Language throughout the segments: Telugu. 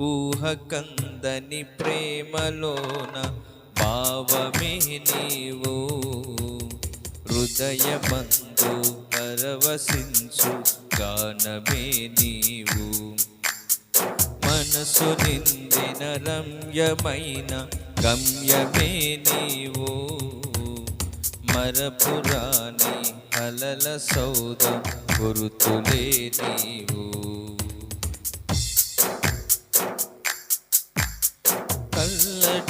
ఊహకందని ప్రేమలోన భావమే నీవు. హృదయమందు పరవశించు గానమే నీవు. మనసు నిందిన రమ్యమైన గమ్యమే నీవు. మరపురాని కలల సౌద గురుతులే నీవు.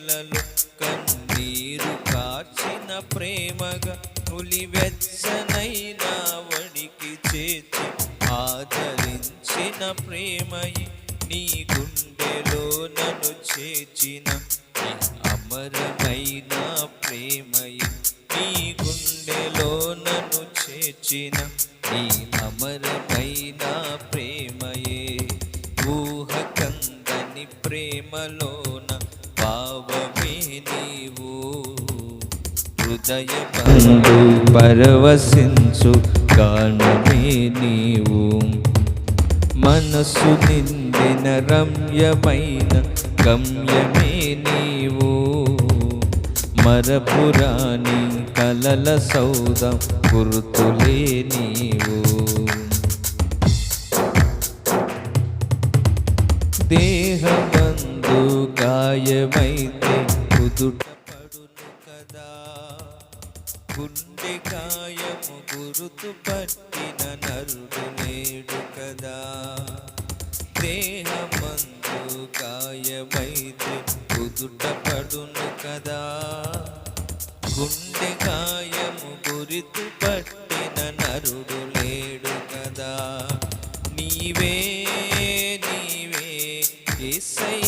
వేళలో కన్నీరు కాచిన ప్రేమగా నులి వెచ్చనైన వడికి చేతి ఆదరించిన ప్రేమయి నీ గుండెలో నన్ను చేర్చిన నీ అమరమైన ప్రేమయి నీ గుండెలో నన్ను చేర్చిన నీ అమరమైన ప్రేమయే ఊహకందని కందని హృదయమందు పరవశించు గానమే నీవు. మనసు నిందిన రమ్యమైన గమ్యమే నీవు. మరపురాణి కలల సౌదం గుర్తులే నీవు. దేహమందు గాయమైతే కుదుట గుండె గాయము గురుతు పట్టిన నరుడు లేడు కదా. దేహమందు గాయమైతే కుదుట పడును కదా. గుండె గాయము గురితు పట్టిన నరుడు లేడు కదా. నీవే నీవే ఏసయ్యా.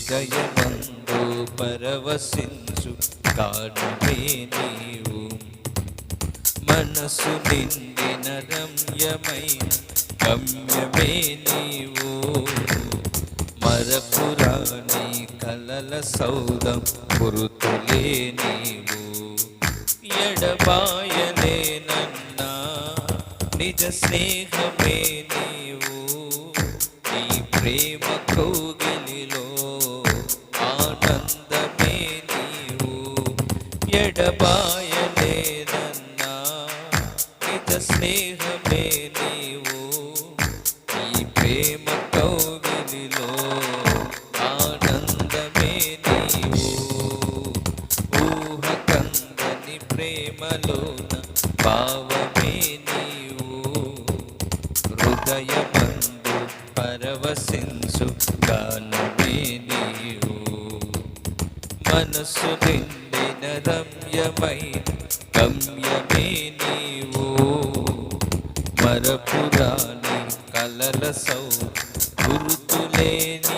హృదయమందు పరవశించు కానుమే నీవు. మనసు నిండిన రమ్యమైన గమ్యమే నీవు. మరపురాణి కలల సౌదం గురుతులే నీవు. ఎడబాయనే ఎడబాయలేనన్నా నిజ స్నేహమే నీవు. నీ ప్రేమ ఎడబాయలేనన్నా నిజ స్నేహమే నీవు. నీ ప్రేమ కౌగిలిలో ఆనందమే నీవు. ఊహ కందని ప్రేమలోన భావమే నీవు. హృదయమందు పరవశించు గానమే నీవు. మనసు నిండిన రమ్యమైన గమ్యమే నీవు మరపురాని కలల సౌ గుర్తులేని